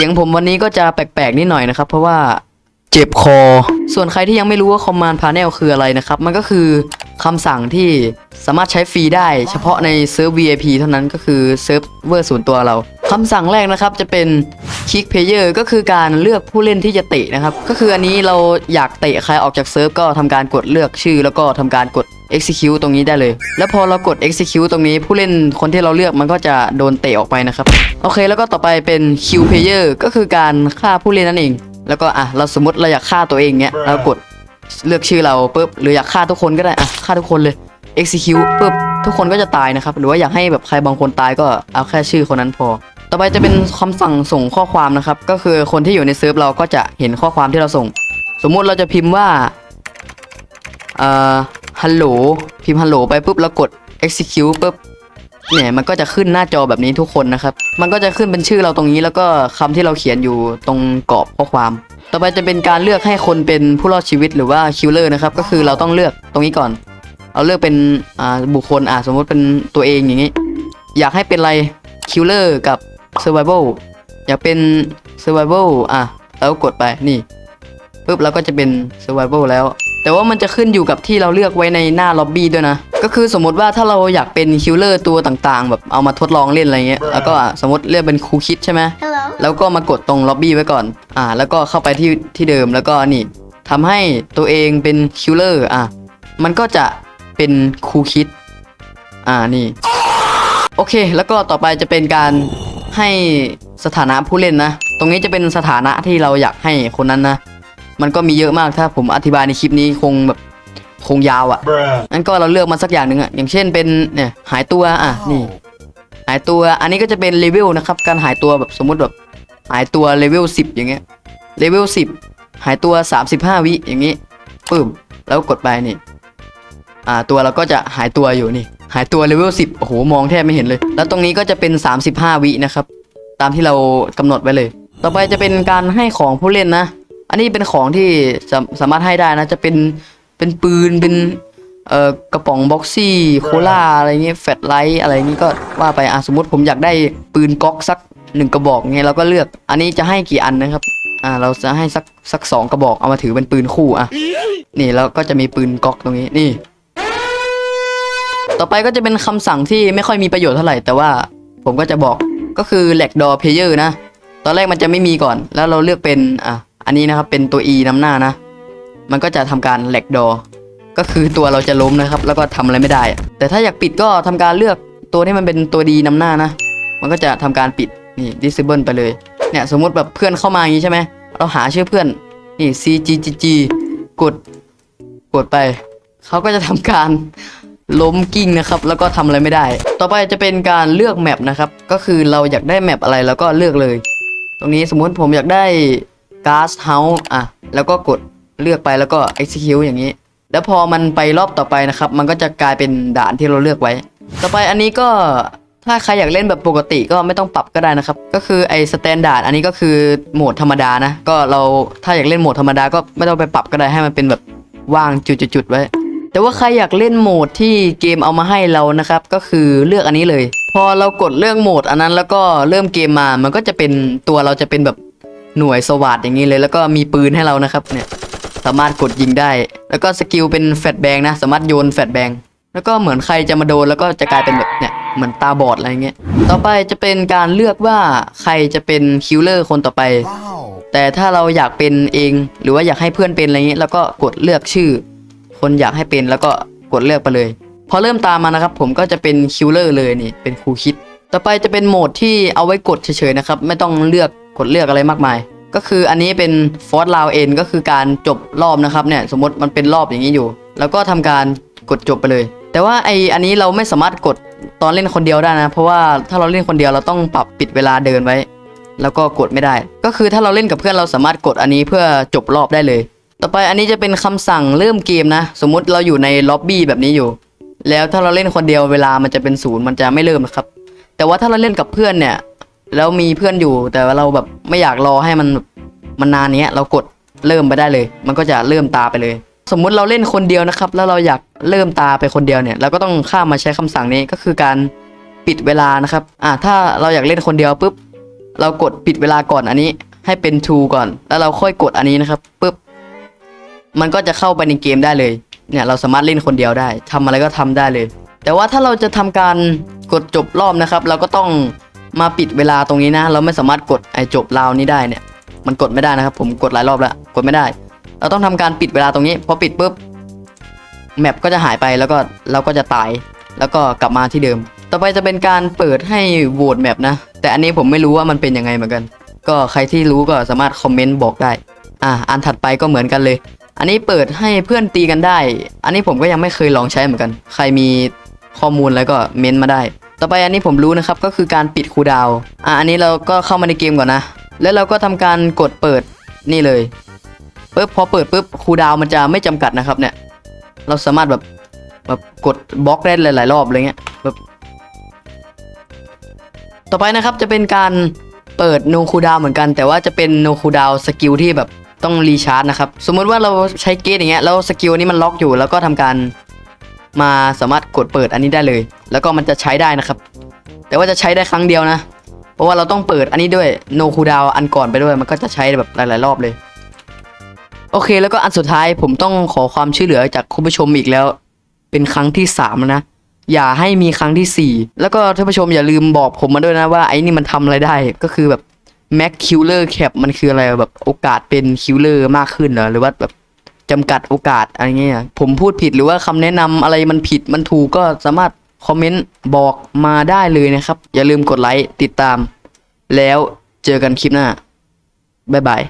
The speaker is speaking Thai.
สียงผมวันนี้ก็จะแปลกๆนิดหน่อยนะครับ เพราะว่าเจ็บคอ ส่วนใครที่ยังไม่รู้ว่า Command Panel คืออะไรนะครับ มันก็คือคำสั่งที่สามารถใช้ฟรีได้ เฉพาะในเซิร์ฟ VIP เท่านั้นก็คือเซิร์ฟเวอร์ส่วนตัวเราคำสั่งแรกนะครับจะเป็น Kick Player ก็คือการเลือกผู้เล่นที่จะเตะนะครับ ก็คืออันนี้เราอยากเตะใครออกจากเซิร์ฟก็ทำการกดเลือกชื่อ แล้วก็ทำการกด execute ตรงนี้ได้เลย แล้วพอเรากด execute ตรงนี้ผู้เล่นคนที่เราเลือกมันก็จะโดนเตะออกไปนะครับ โอเค แล้วก็ต่อไปเป็น Q player ก็คือการฆ่าผู้เล่นนั่นเอง แล้วก็อะเราสมมติเราอยากฆ่าตัวเองเนี้ยเรากดเลือกชื่อเราปุ๊บหรืออยากฆ่าทุกคนก็ได้อะฆ่าทุกคนเลย execute ปุ๊บทุกคนก็จะตายนะครับ หรือว่าอยากให้แบบใครบางคนตายก็เอาแค่ชื่อคนนั้นพอ ต่อไปจะเป็นคำสั่งส่งข้อความนะครับ ก็คือคนที่อยู่ในเซิร์ฟเราก็จะเห็นข้อความที่เราส่ง สมมุติเราจะพิมพ์ว่าเอ่อฮัลโหลพิมพ์ฮัลโหลไปปุ๊บแล้วกด execute ปุ๊บเนี่ยมันก็จะขึ้นหน้าจอแบบนี้ทุกคนนะครับ มันก็จะขึ้นเป็นชื่อเราตรงนี้แล้วก็คำที่เราเขียนอยู่ตรงกรอบข้อความ ต่อไปจะเป็นการเลือกให้คนเป็นผู้รอดชีวิตหรือว่าคิลเลอร์นะครับ ก็คือเราต้องเลือกตรงนี้ก่อน เอาเลือกเป็นอ่าบุคคลอ่าสมมติเป็นตัวเองอย่างนี้ อยากให้เป็นอะไรคิลเลอร์กับ survival อยากเป็น survival อะแล้วกดไปนี่ปุ๊บเราก็จะเป็น survival แล้ว แต่ว่ามันจะขึ้นอยู่กับที่เราเลือกไว้ในหน้าล็อบบี้ด้วยนะ ก็คือสมมติว่าถ้าเราอยากเป็นคิลเลอร์ตัวต่างๆ แบบเอามาทดลองเล่นอะไรเงี้ยแล้วก็อะสมมติเลือกเป็นครูคิดใช่ไหม Hello. แล้วก็มากดตรงล็อบบี้ไว้ก่อนอ่า แล้วก็เข้าไปที่ที่เดิมแล้วก็นี่ทำให้ตัวเองเป็นคิลเลอร์อะมันก็จะเป็นครูคิดอ่านี่ โอเค แล้วก็ต่อไปจะเป็นการ ให้สถานะผู้เล่นนะ ตรงนี้จะเป็นสถานะที่เราอยากให้คนนั้นนะ มันก็มีเยอะมากถ้าผมอธิบายในคลิปนี้คงแบบคงยาวอะ่ะ Bruh. งั้นก็เราเลือกมาสักอย่างหนึ่งอะอย่างเช่นเป็นเนี่ยหายตัวอะนี่ หายตัวอันนี้ก็จะเป็นเลเวลนะครับ การหายตัวแบบสมมุติแบบหายตัวเลเวล10 อย่างเงี้ยเลเวล10 หายตัว 35 วิอย่างงี้ปึ้มแล้วกดไปนี่อ่าตัวเราก็จะหายตัวอยู่นี่ หายตัวเลเวล10โอ้โหมองแทบไม่เห็นเลย แล้วตรงนี้ก็จะเป็น 35 วินะครับ ตามที่เรากำหนดไว้เลย ต่อไปจะเป็นการให้ของผู้เล่นนะ อันนี้เป็นของที่สาสามารถให้ได้นะ จะเป็นเป็นปืนเป็นเอ่อกระป๋องบ็อกซี่โคลาอะไรเงี้ยแฟลไลท์อะไรเงี้ยก็ว่าไปอะสมมติผมอยากได้ปืนก๊อกสักหนึ่งกระบอกเงี้ยเราก็เลือก อันนี้จะให้กี่อันนะครับอ่าเราจะให้สักสักสองกระบอกเอามาถือเป็นปืนคู่อะนี่แล้วก็จะมีปืนก๊อกตรงนี้นี่ ต่อไปก็จะเป็นคำสั่งที่ไม่ค่อยมีประโยชน์เท่าไหร่แต่ว่าผมก็จะบอก ก็คือ l ลกดอเพเยอร์นะ ตอนแรกมันจะไม่มีก่อน แล้วเราเลือกเป็นอะอันนี้นะครับเป็นตัว e นำหน้านะ มันก็จะทำการ l ลกดอก็คือตัวเราจะล้มนะครับ แล้วก็ทำอะไรไม่ได้ แต่ถ้าอยากปิดก็ทำการเลือกตัวที่มันเป็นตัวดีนำหน้านะ มันก็จะทำการปิดนี่ disable ไปเลยเนี่ยสมมติแบบเพื่อนเข้ามาอย่างนี้ใช่ไหมเราหาชื่อเพื่อนนี่ cggg กดกดไปเขาก็จะทำการ ล้มกิ้งนะครับ แล้วก็ทำอะไรไม่ได้ ต่อไปจะเป็นการเลือกแมปนะครับ ก็คือเราอยากได้แมปอะไรแล้วก็เลือกเลย ตรงนี้สมมุติผมอยากได้ gas house อะ แล้วก็กดเลือกไปแล้วก็ execute อย่างนี้ แล้วพอมันไปรอบต่อไปนะครับ มันก็จะกลายเป็นด่านที่เราเลือกไว้ ต่อไปอันนี้ก็ถ้าใครอยากเล่นแบบปกติก็ไม่ต้องปรับก็ได้นะครับ ก็คือไอ้สแตนดาร์ดอันนี้ก็คือโหมดธรรมดานะ ก็เราถ้าอยากเล่นโหมดธรรมดาก็ไม่ต้องไปปรับก็ได้ให้มันเป็นแบบว่างจุดๆไว้ แต่ว่าใครอยากเล่นโหมดที่เกมเอามาให้เรานะครับ ก็คือเลือกอันนี้เลย พอเรากดเลือกโหมดอันนั้นแล้วก็เริ่มเกมมา มันก็จะเป็นตัวเราจะเป็นแบบหน่วยสวัสดอย่างนี้เลย แล้วก็มีปืนให้เรานะครับเนี่ยสามารถกดยิงได้ แล้วก็สกิลเป็นแฟลชแบงนะ สามารถโยนแฟลชแบงแล้วก็เหมือนใครจะมาโดนแล้วก็จะกลายเป็นแบบเนี่ยเหมือนตาบอดอะไรเงี้ย ต่อไปจะเป็นการเลือกว่าใครจะเป็นคิลเลอร์คนต่อไป แต่ถ้าเราอยากเป็นเอง หรือว่าอยากให้เพื่อนเป็นอะไรเงี้ยแล้วก็กดเลือกชื่อ คนอยากให้เป็นแล้วก็กดเลือกไปเลย พอเริ่มตามมานะครับ ผมก็จะเป็นคิลเลอร์เลยนี่เป็นครูคิด ต่อไปจะเป็นโหมดที่เอาไว้กดเฉยๆนะครับ ไม่ต้องเลือกกดเลือกอะไรมากมาย ก็คืออันนี้เป็นฟอร์ r ลาวเอ็นก็คือการจบรอบนะครับเนี่ยสมมติมันเป็นรอบอย่างนี้อยู่ แล้วก็ทำการกดจบไปเลย แต่ว่าไออันนี้เราไม่สามารถกดตอนเล่นคนเดียวได้นะ เพราะว่าถ้าเราเล่นคนเดียวเราต้องปรับปิดเวลาเดินไว้ แล้วก็กดไม่ได้ ก็คือถ้าเราเล่นกับเพื่อนเราสามารถกดอันนี้เพื่อจบรอบได้เลย ต่อไปอันนี้จะเป็นคำสั่งเริ่มเกมนะ สมมุติเราอยู่ในล็อบบี้แบบนี้อยู่ แล้วถ้าเราเล่นคนเดียวเวลามันจะเป็นศูนย์มันจะไม่เริ่มนะครับ แต่ว่าถ้าเราเล่นกับเพื่อนเนี่ย แล้วมีเพื่อนอยู่ แต่ว่าเราแบบไม่อยากรอให้มันมันนานเนี้ยเรากดเริ่มไปได้เลย มันก็จะเริ่มตาไปเลย สมมุติเราเล่นคนเดียวนะครับ แล้วเราอยากเริ่มตาไปคนเดียวเนี่ยเราก็ต้องข้ามมาใช้คำสั่งนี้ก็คือการปิดเวลานะครับ อ่าถ้าเราอยากเล่นคนเดียวปุ๊บ เรากดปิดเวลาก่อนอันนี้ ให้เป็น true ก่อน แล้วเราค่อยกดอันนี้นะครับปุ๊บ มันก็จะเข้าไปในเกมได้เลย เนี่ยเราสามารถเล่นคนเดียวได้ทำอะไรก็ทำได้เลย แต่ว่าถ้าเราจะทำการกดจบรอบนะครับ เราก็ต้องมาปิดเวลาตรงนี้นะ เราไม่สามารถกดไอจบราวนี้ได้เนี่ย มันกดไม่ได้นะครับ ผมกดหลายรอบแล้วกดไม่ได้ เราต้องทำการปิดเวลาตรงนี้พอปิดปุ๊บแมปก็จะหายไปแล้วก็เราก็จะตายแล้วก็กลับมาที่เดิม ต่อไปจะเป็นการเปิดให้โหวตแมปนะ แต่อันนี้ผมไม่รู้ว่ามันเป็นยังไงเหมือนกัน ก็ใครที่รู้ก็สามารถคอมเมนต์บอกได้ อะอันถัดไปก็เหมือนกันเลย อันนี้เปิดให้เพื่อนตีกันได้ อันนี้ผมก็ยังไม่เคยลองใช้เหมือนกัน ใครมีข้อมูลแล้วก็เม้นต์มาได้ ต่อไปอันนี้ผมรู้นะครับก็คือการปิดคูดาวอะอันนี้เราก็เข้ามาในเกมก่อนนะ แล้วเราก็ทำการกดเปิดนี่เลยปุ๊บพอเปิดปุ๊บคูดาวมันจะไม่จำกัดนะครับเนี่ย เราสามารถแบบแบบกดบล็อกได้หลาย ๆ รอบอะไรเงี้ยแบบต่อไปนะครับจะเป็นการเปิด no cooldown เหมือนกัน แต่ว่าจะเป็น no cooldown สกิลที่แบบ ต้องรีชาร์จนะครับ สมมุติว่าเราใช้เกตอย่างเงี้ยแล้วสกิลนี้มันล็อกอยู่ แล้วก็ทำการมาสามารถกดเปิดอันนี้ได้เลย แล้วก็มันจะใช้ได้นะครับ แต่ว่าจะใช้ได้ครั้งเดียวนะ เพราะว่าเราต้องเปิดอันนี้ด้วย no cooldown อันก่อนไปด้วย มันก็จะใช้แบบหลาย ๆ รอบเลย โอเค แล้วก็อันสุดท้ายผมต้องขอความช่วยเหลือจากคุณผู้ชมอีกแล้ว เป็นครั้งที่สามนะอย่าให้มีครั้งที่สี่แล้วก็ท่านผู้ชมอย่าลืมบอกผมมาด้วยนะว่าไอ้นี่มันทำอะไรได้ก็คือแบบ แม็กคิลเลอร์แคปมันคืออะไรแบบโอกาสเป็นคิลเลอร์มากขึ้นเหรอหรือว่าแบบจำกัดโอกาสอะไรเงี้ยผมพูดผิดหรือว่าคำแนะนำอะไรมันผิดมันถูกก็สามารถคอมเมนต์บอกมาได้เลยนะครับ อย่าลืมกดไลค์ติดตาม แล้วเจอกันคลิปหน้า บ๊ายบาย